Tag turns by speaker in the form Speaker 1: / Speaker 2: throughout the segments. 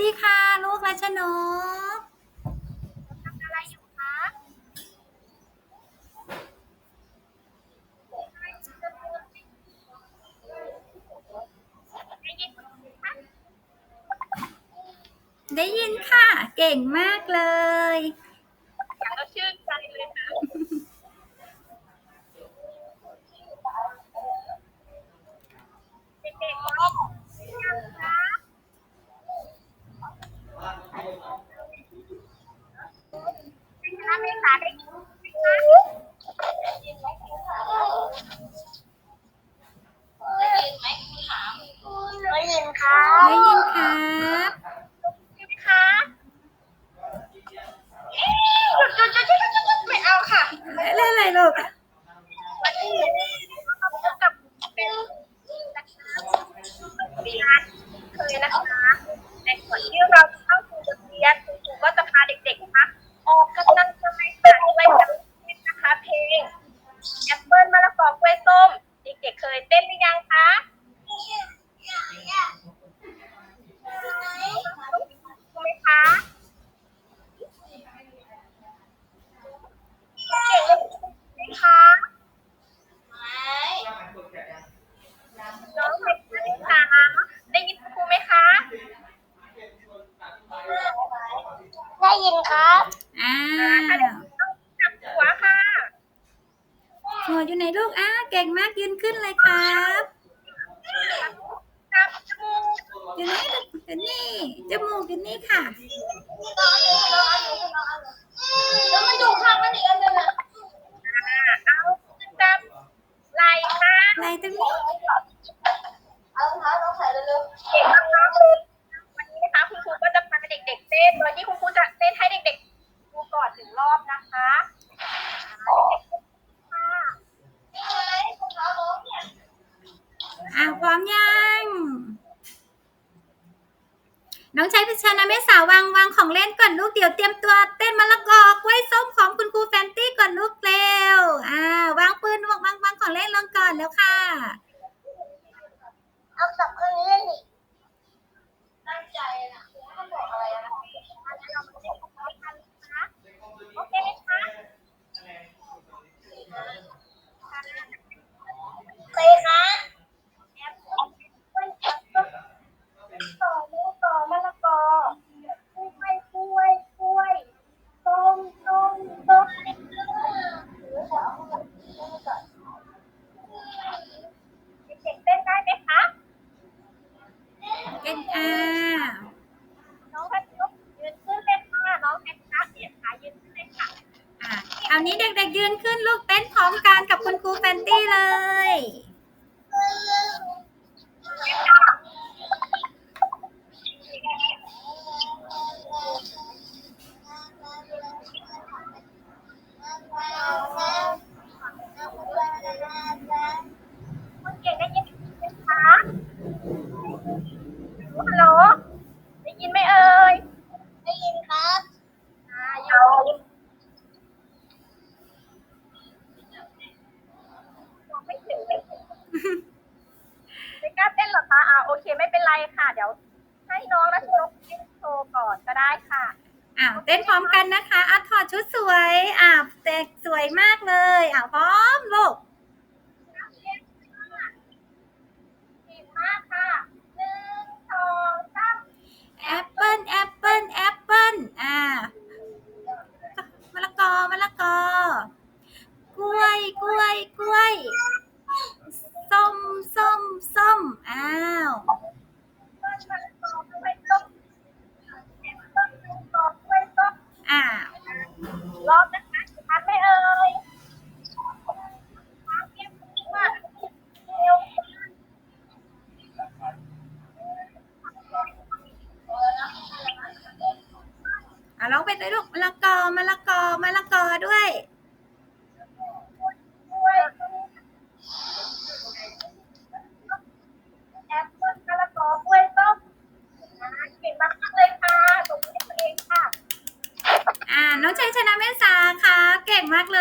Speaker 1: ดีค่ะ ลูกรัชนก
Speaker 2: ทำอะไรอยู่คะได้ยินไหมคะ
Speaker 1: ได้ยินค่ะ เก่งมากเลย
Speaker 2: อยากก็ชื่นใจเลยค่ะเด็กๆพร้อมยังคะ เมษาได้ยินไหมคะได้ยินไหมคะได้ยินไหมคุณถามได้ยินค่ะ
Speaker 1: ได้ยินครับ
Speaker 2: ใช่ไหมคะเอ๊ะหยุดหยุดหยุดหยุดหยุดหยุดไม่เอาค่ะ
Speaker 1: เล่นอะไรลูก
Speaker 2: วันนี้เราพบกับเป็นนะคะเรีนเคยนะคะในส่วนที่เราเข้าสู่บทเรียนคุณครูก็จะพาเด็กๆนะคะออกกำลังกายค่ะด้วยกันนะคะ เพลงแอปเปิลมะละกอกล้วยส้ม เด็กๆเคยเต้นหรือยังคะถูกไหมคะเก่งไหมคะ น้องเป็นนักศึกษาได้ยินครูไหมคะ ได้ยินครับ
Speaker 1: อ้า
Speaker 2: ถ้าเด็ก
Speaker 1: ว
Speaker 2: ต้องจับหัวค่ะ
Speaker 1: หัวอยู่ไหนลูกอ้าเก่งมากยืนขึ้นเลยครับ
Speaker 2: จับจมูก
Speaker 1: อยู่นี่ลูกอยู่นี่จ มูกอยู่นี่ค่ะ
Speaker 2: แล้วมันอยู่ข้างมันอีกอันนึงอะเอาจับไหล่ค่ะ
Speaker 1: อะไรตรงนี้
Speaker 2: เอาเท้าต้องใส่เร็วๆเก่งมากๆเลยวันนี้นะคะคุณครูก็จะพาเด็กๆเต้นโดยที่คุณครูจะเต้นให้เด็กๆดูก่อนหนึ่งรอบนะคะค่ะนี่ไงคุณน้องเนี่ย
Speaker 1: อ้าวพร้อมยัง น้องชายพิชานาเม่สาววางวางของเล่นก่อนลูกเดี๋ยวเตรียมตัวเต้นมะละกอกล้วยส้มของคุณครูแฟนตี้ก่อนลูกเร็วอ่าวางปืนวางวางวางของเล่นลงก่อนแล้วค่ะ
Speaker 2: เอาสับเครื่องนี้เลยดิตั้งใจนะไม่ต้องบอกอะไรนะเราไม่ได้ทำกันนะโอเคไหมคะเคยคะแอปเปิ้ลแอปเปิ้ลต่อลูกต่อมะละกอกล้วยกล้วยกล้วยต้มต้มต้มเด็กๆเต้นได้ไหมคะ
Speaker 1: เอ็นอา
Speaker 2: น้องแพทยกยืนขึ้นเลยค่ะ น้องแพทย์เสียขายืนขึ้นเลยค่ะ
Speaker 1: อ่ อนนี้เด็กๆยืนขึ้นลูกเต้นพร้อมกันกับคุณครูแฟนตี้เลย
Speaker 2: ไม่เป็นไรค่ะ เดี๋ยวให้น้องรัชนกเต้นโชว์ก่อนก็ได้ค่ะ
Speaker 1: อ้าวเต้นพร้อมกันนะคะอะถอดชุดสวย อะแต่สวยมากเลย อะพร้อมลูก
Speaker 2: ดีมากค่ะหนึ่งสองสาม
Speaker 1: แอปเปิ้ลแอปเปิ้ลแอปเปิ้ลอ่ามะละกอมะละกอกล้วยกล้วยกล้วยส้มส้มส้มอ้าว
Speaker 2: เปิ้ลมันตอบด้วยต้มแอปเปิ้ลมันตอบด้วยต้ม
Speaker 1: อ้าว
Speaker 2: รอบนะคะทันไหมเอ่ยความเยี่ยมมากเร็ว
Speaker 1: อะร้องไปด้วยลูกมะละกอมะละกอมะละกอด้วย
Speaker 2: ด้วยแอปเปิ้ลมะละกอกล้วยต้มเก่งมากเลยค่ะตรงนี้ตัวเองค่ะ
Speaker 1: อ่าน้องชัยชนะแม่สาค่ะ เก่ง มากเล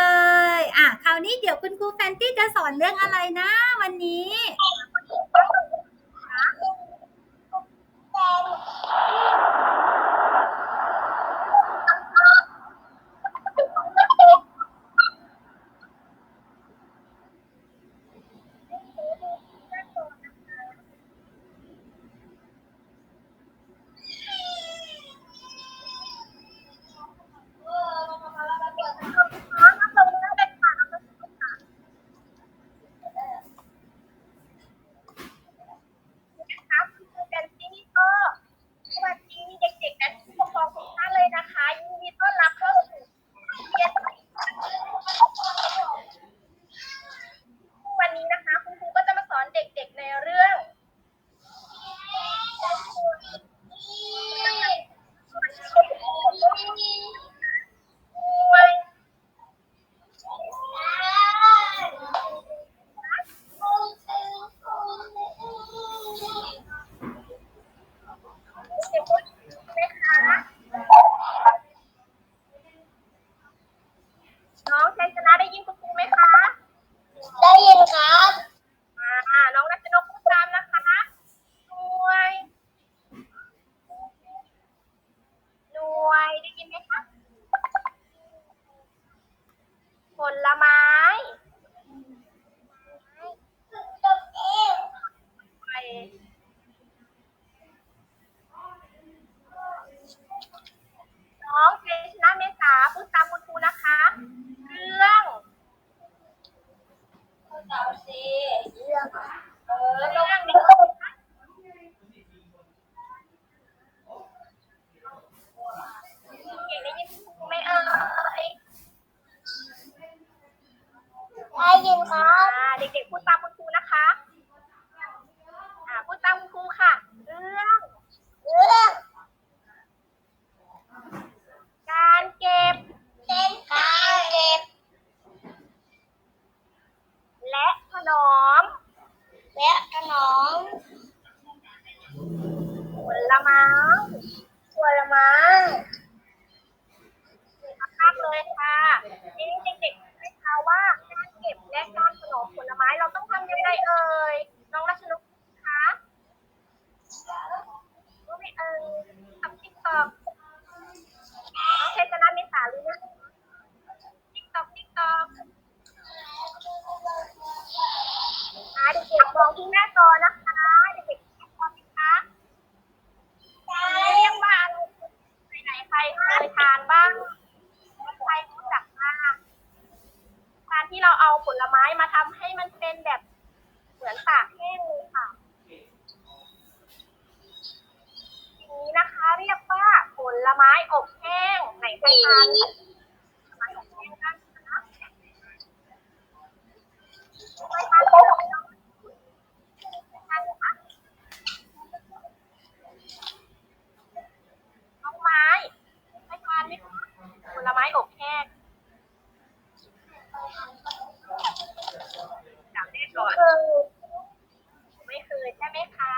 Speaker 1: ย อะ คราวนี้เดี๋ยวคุณครูแฟนตี้จะสอนเรื่องอะไรนะวันนี้
Speaker 2: ม้มาทำให้มันเป็นแบบเหมือนตากแห้งเลยค่ะอย่งนี้นะคะ เรียกว่าผลไม้อบแห้งไหนใครทานผลไม้อบแห้งบ้างคะใครทานผลไม้อบแห้งทานไมคะน้องไม้ไม่ทานไหมคะผลไม้อบแห้งจำได้ ก่อน ไม่เคยใช่ไหมคะ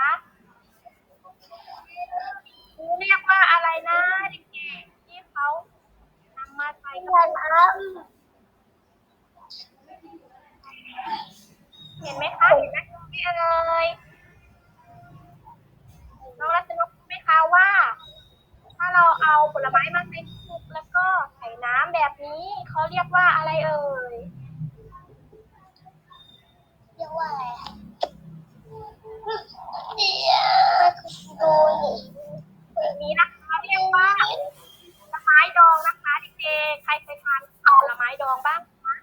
Speaker 2: เรียกว่าอะไรนะเด็กๆที่เขานำมาใส่กับน้เห็นไหมคะ เห็นไหมพี่เอ๋ยน้องรัชนกรู้ไหมคะว่า ถ้าเราเอาผลไม้มาใส่คุกแล้วก็ใส่น้ำแบบนี้เขาเรียกว่าอะไรเอ่ย
Speaker 3: เรียกว่าอะไรอะเดี๋ยวดูนี่
Speaker 2: แบบนี้นะคะเรียกว่าผลไม้ดองนะคะเด็กๆใครเคยทานผลไม้ดองบ้างคะ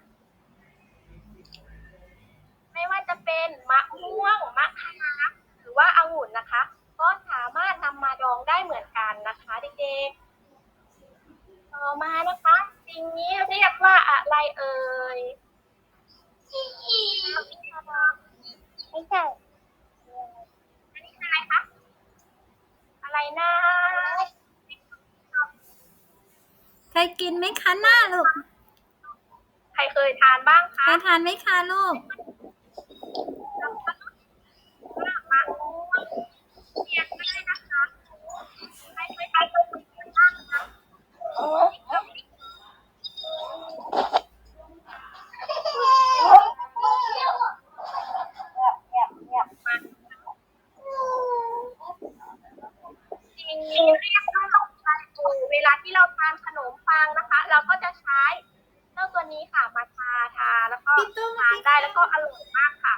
Speaker 2: ไม่ว่าจะเป็นมะม่วงมะขามหรือว่าองุ่นนะคะ ก็สามารถนำมาดองได้เหมือนกันนะคะเด็กๆต่อมานะคะ สิ่งนี้เรียกว่าอะไรเอ่ย
Speaker 3: ไม่ใช่
Speaker 2: อันนี้คืออะไรคะ อะไร นะ
Speaker 1: เคยกินไหมคะหน้าลูก
Speaker 2: ใครเคยทานบ้าง
Speaker 1: เค
Speaker 2: คะ
Speaker 1: ยทานไหมคะลูก
Speaker 2: มะม่วงเรียกได้นะคะใครเคยทานต้นมะม่วงบ้างคะ
Speaker 3: เออ
Speaker 2: จริงๆเรียกว่าเวลาที่เราทานขนมปังนะคะ เราก็จะใช้เจ้าตัว นี้ค่ะมาทาทาแล้วก็ทานได้แล้วก็อร่อยมากค่ะ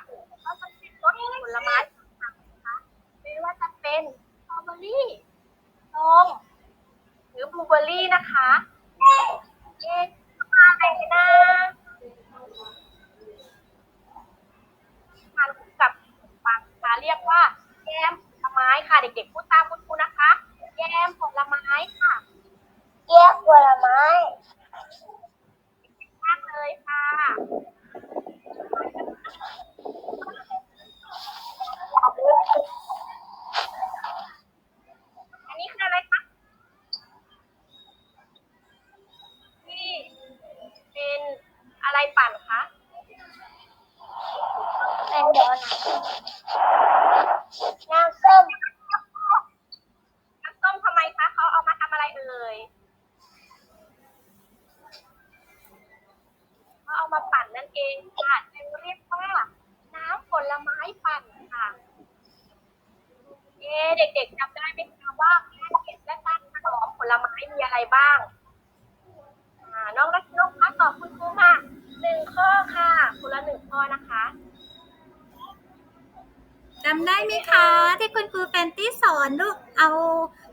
Speaker 2: ก็จะเป็นรสผลไม้ต่างๆนะคะไม่ว่าจะเป็นสตรอเบอรี่ส้มหรือบลูเบอร์รี่นะคะเอ๊ะมาไหนนะทานคู่กับขนมปังนะคะเรียกว่าแยมผลไม้ค่ะเด็กๆพูดตามคุณครูนะคะแยมผลไม้ค่ะ
Speaker 3: เรียกผลไม้
Speaker 2: มาก เลยค่ะ อันนี้คืออะไรคะนี่เป็นอะไรปั่นคะ
Speaker 3: เป็นโดนัทน้ำส้ม
Speaker 2: น้ำส้มทำไมคะเขาเอามาทำอะไรเอ่ยเขาเอามาปั่นนั่นเองค่ะจึงเรียกว่า น้ำผลไม้ปั่นค่ะ เอ๊ะเด็กๆจำได้ไหมคะว่าการเก็บและการถนอมผ ลไม้มีอะไรบ้างน้องรัชนกคะตอบคุณครูมาหนึ่งข้อค่ะคนละหนึ่งข้อนะคะ
Speaker 1: จำได้ไหมคะ ที่คุณครูแฟนตี้สอนลูกเอา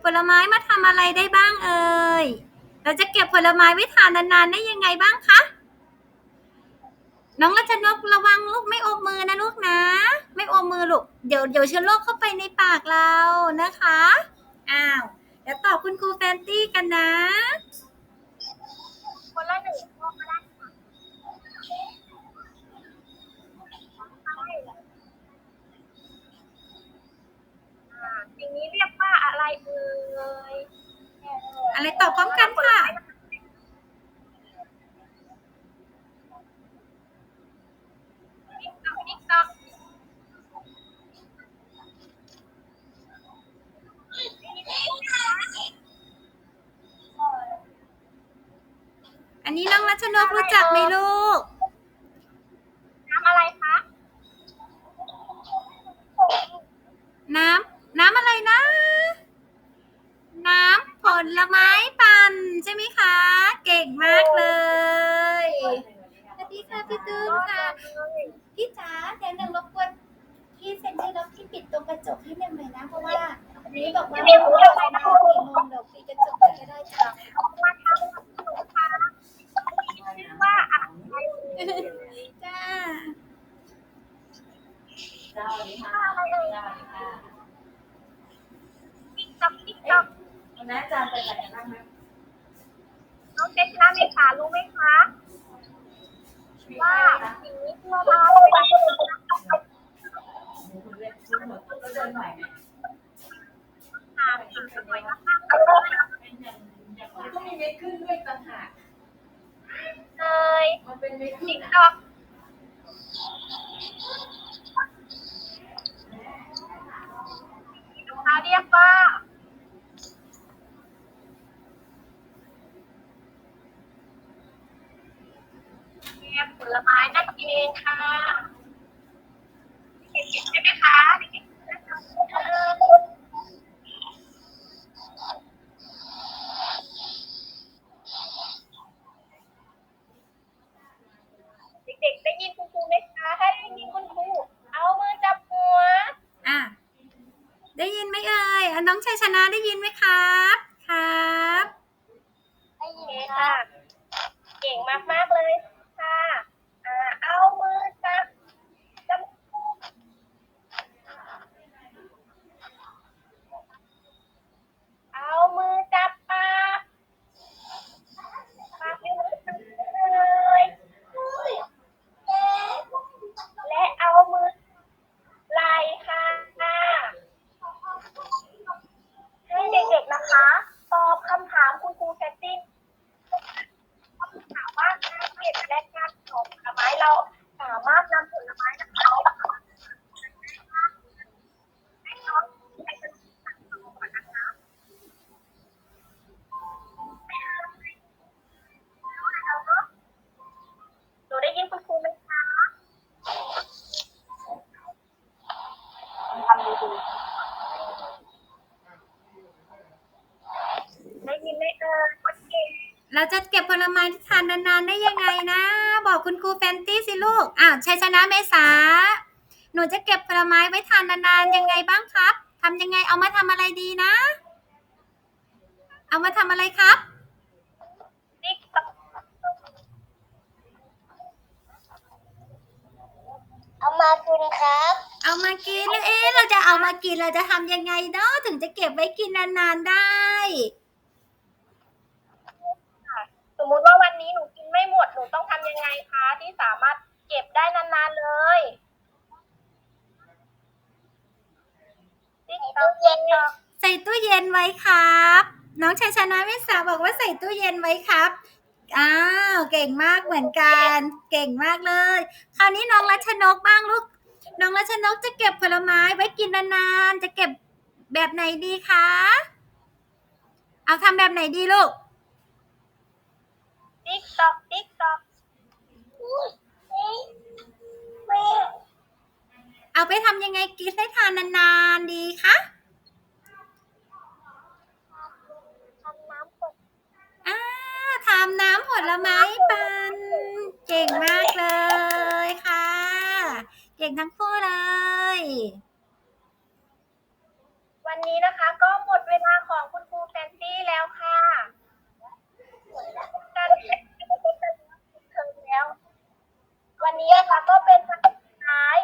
Speaker 1: ผลไม้มาทำอะไรได้บ้างเอ่ยเราจะเก็บผลไม้ไว้ทานนานๆได้ยังไงบ้างคะน้องรัชนกระวังลูกไม่อมมือนะลูกนะ ไม่อมมือลูกเดี๋ยวเดี๋ยวเชื้อโรคเข้าไปในปากเรานะคะอ้าว ดี๋ยวตอบคุณครูแฟนตี้กันนะ
Speaker 2: คนละหนึ่งข้อก็ได้ค่ะอ่าสิ่งนี้เรียกว่าอะไรเอ่ย
Speaker 1: อะไรตอบพร้อมกันค่ะ
Speaker 2: ติ๊กต๊อกติ๊กต๊อกนี่
Speaker 1: อันนี้น้องรัชนกรู้จักไหมลูก
Speaker 2: น้ำอะไรคะ
Speaker 1: น้ำน้ำอะไรนะ น้ำผ ลไม้ปั่นใช่ไหมคะ เก่งมากเลยสวัสดีค่ะพี่ตุ้มค่ะ พี่จ๋าเดี๋ยวหนึ่งรบกวนพี่เซ็นชื่อแล้วพี่ปิดตรงกระจกให้หนึ่งหน่อยนะ เพราะว่าวันนี้บอกว่าเราจะไปนอนกี่โมงเดี๋ยวปิดกระจกไปก็ได้จ้ะ
Speaker 2: มาทำกับหนูค่ะชื่อว่าอะไร
Speaker 1: จ้า
Speaker 2: อะไรเอ่ยติ๊กต๊อกติ๊กต๊อก
Speaker 4: นนั้นอาจารย์ไปไหนบ้างไหม
Speaker 2: น้องเจชนะเมษารู้ไหมคะ ว่าสิ่งนี้เพื่อเราไป
Speaker 4: คุณเล่นคุณหมดก็เดินหน่อยไหม
Speaker 2: หาสิ่งสวยๆมาก
Speaker 4: เป็นอย่างอย่างมันก็มีเม็ดขึ้นด้วยต่างหาก
Speaker 2: ๆเลย
Speaker 4: มันเป็นเม็ดขึ้
Speaker 2: ติ๊
Speaker 4: น
Speaker 2: กต๊อกเขาเรียกว่าแกง ผลไม้นั่นเองค่ะเด็กๆใช่ไหมคะเด็กๆเออเด็กๆได้ยินคุณครูไหมคะ ถ้าได้ยินคุณครู เอามือจับหัว
Speaker 1: อะ ได้ยินไหมเอ่ยอะน้องชัยชนะได้ยินไหมครับ ครับ
Speaker 3: ได้
Speaker 2: โอ
Speaker 3: ยิ
Speaker 2: เคน
Speaker 3: ค่ะ
Speaker 2: ค่ะ เก่งมากๆเลยค่ะ อ่า เอามือจับจับเอามือจับปากปากนิ้วมือจับเลยและเอามือไหล่ค่ะ ให้เด็กๆนะคะ ตอบคำถามคุณครูแซตติ้งถามว่าการเก็บและการของผลไม้เราสามารถนำผลไม้นะคะให้น้องใช้เป็นสังคมก่อนนะคะหนูได้ยินคุณครูไหมคะทำดีๆได้ยินไหมเอ่ยโอเค
Speaker 1: เรา จะเก็บผลไม้ที่ทานนานๆได้ยังไงนะ บอกคุณครูแฟนตี้สิลูกอ้าวชัยชนะเมษา หนูจะเก็บผลไม้ไว้ทานนานๆยังไงบ้างครับทำยังไงเอามาทำอะไรดีนะ เอามาทำอะไรครับ
Speaker 2: ติ๊กต๊อก
Speaker 3: เอามาคืนครับ
Speaker 1: เอามากินแล้วเอ๊ะเราจะเอามากินเราจะทำยังไงเนาะถึงจะเก็บไว้กินนานๆได้
Speaker 2: ค่ะส มมุติว่าวันนี้หนูกินไม่หมด หนูต้องทำยังไงคะที่สามารถเก็บได้นานๆเลยติ๊กต๊อกติ๊กต๊อก
Speaker 1: ใส่ตู้เย็นไว้ครับ น้องชัยชนะเมษาบอกว่าใส่ตู้เย็นไว้ครับอ้าวเก่งมากเหมือนกัน เก่งมากเลย คราวนี้น้องรัชนกบ้างลูก น้องรัชนกจะเก็บผลไม้ไว้กินนานๆ จะเก็บแบบไหนดีคะ เอาทำแบบไหนดีลูก
Speaker 2: ติ๊กต๊อกติ๊กต๊อก
Speaker 3: แม่
Speaker 1: เอาไปทำยังไงกินให้ทานนานๆดีคะ
Speaker 3: ทำน้ำกด
Speaker 1: อ่าทำน้ำผลไม้ปัน เก่งมากเลยค่ะ เก่งทั้งคู่เลย
Speaker 2: วันนี้นะคะก็หมดเวลาของคุณครูแฟนตี้แล้วค่ะ การเรียนเทอมแล้ว วันนี้นะคะก็เป็นวันสุดท้าย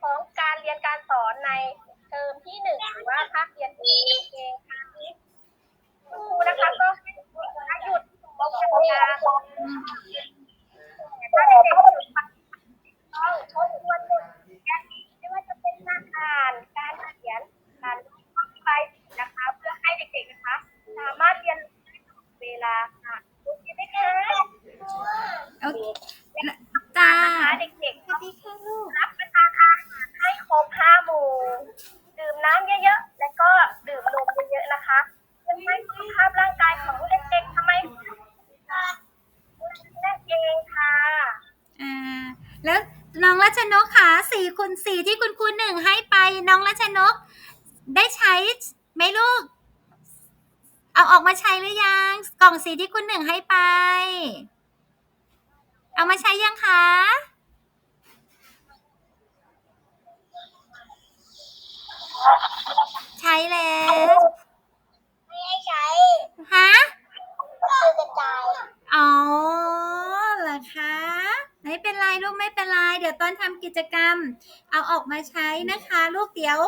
Speaker 2: ของการเรียนการสอนในเทอมที่หนึ่งหรือว่าภาคเรียนเองเองค่ะคุณครูนะคะก็ให้หยุดบกการถ้าเด็กๆหยุดต้องทบทวนบทเรียนไม่ว่าจะเป็น
Speaker 1: สีที่คุณครูหนึ่งให้ไปน้องรัชนก ได้ใช้ไหมลูก เอาออกมาใช้หรือยัง กล่องสีที่คุณหนึ่งให้ไป เอามาใช้ยังคะ ใช้แล้ว
Speaker 3: ไม่ให้ใช้
Speaker 1: ฮะ
Speaker 3: คือกระจาย
Speaker 1: อ๋อเหรอคะ ไม่ เป็นไรลูกไม่เป็นไร เดี๋ยวตอนทำกิจกรรม เอาออกมาใช้นะคะ ลูกเดี๋ยว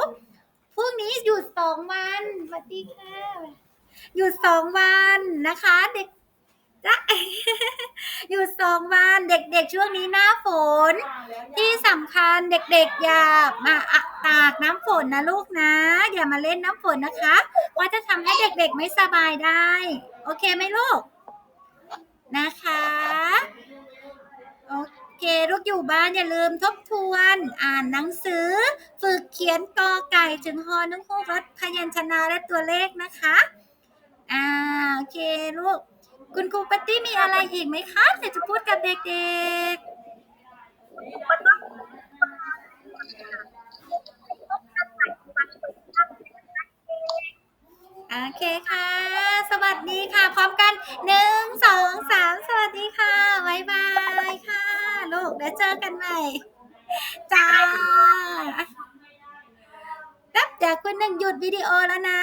Speaker 1: พรุ่งนี้หยุดสองวันสวัสดีค่ะ หยุดสองวันนะคะ เด็กจ้ะหยุดสองวันเด็กๆช่วงนี้หน้าฝน ที่สำคัญเด็กๆอย่ามาอักตากน้ำฝนนะลูกนะ อย่ามาเล่นน้ำฝนนะคะเพราจะทำให้เด็กๆไม่สบายได้ โอเคไหมลูก นะคะโอเค คลูกอยู่บ้านอย่าลืมทบทวน อ่านหนังสือ ฝึกเขียนกอไก่ถึงฮอนังฮูกรถพยัญชนะและตัวเลขนะคะ อ่าโอเคลูก คุณครูปัตตี้มีอะไรอีกไหมคะเดี๋ยวจะพูดกับเด็กๆ โอเคค่ะ สวัสดีค่ะ พร้อมกันหนึ่งสองสามสวัสดีค่ะบายบายค่ะ ลูกเดี๋ยวเจอกันใหม่ จ้าแป๊บเดี๋ยวคุณหนึ่งหยุดวิดีโอแล้วนะ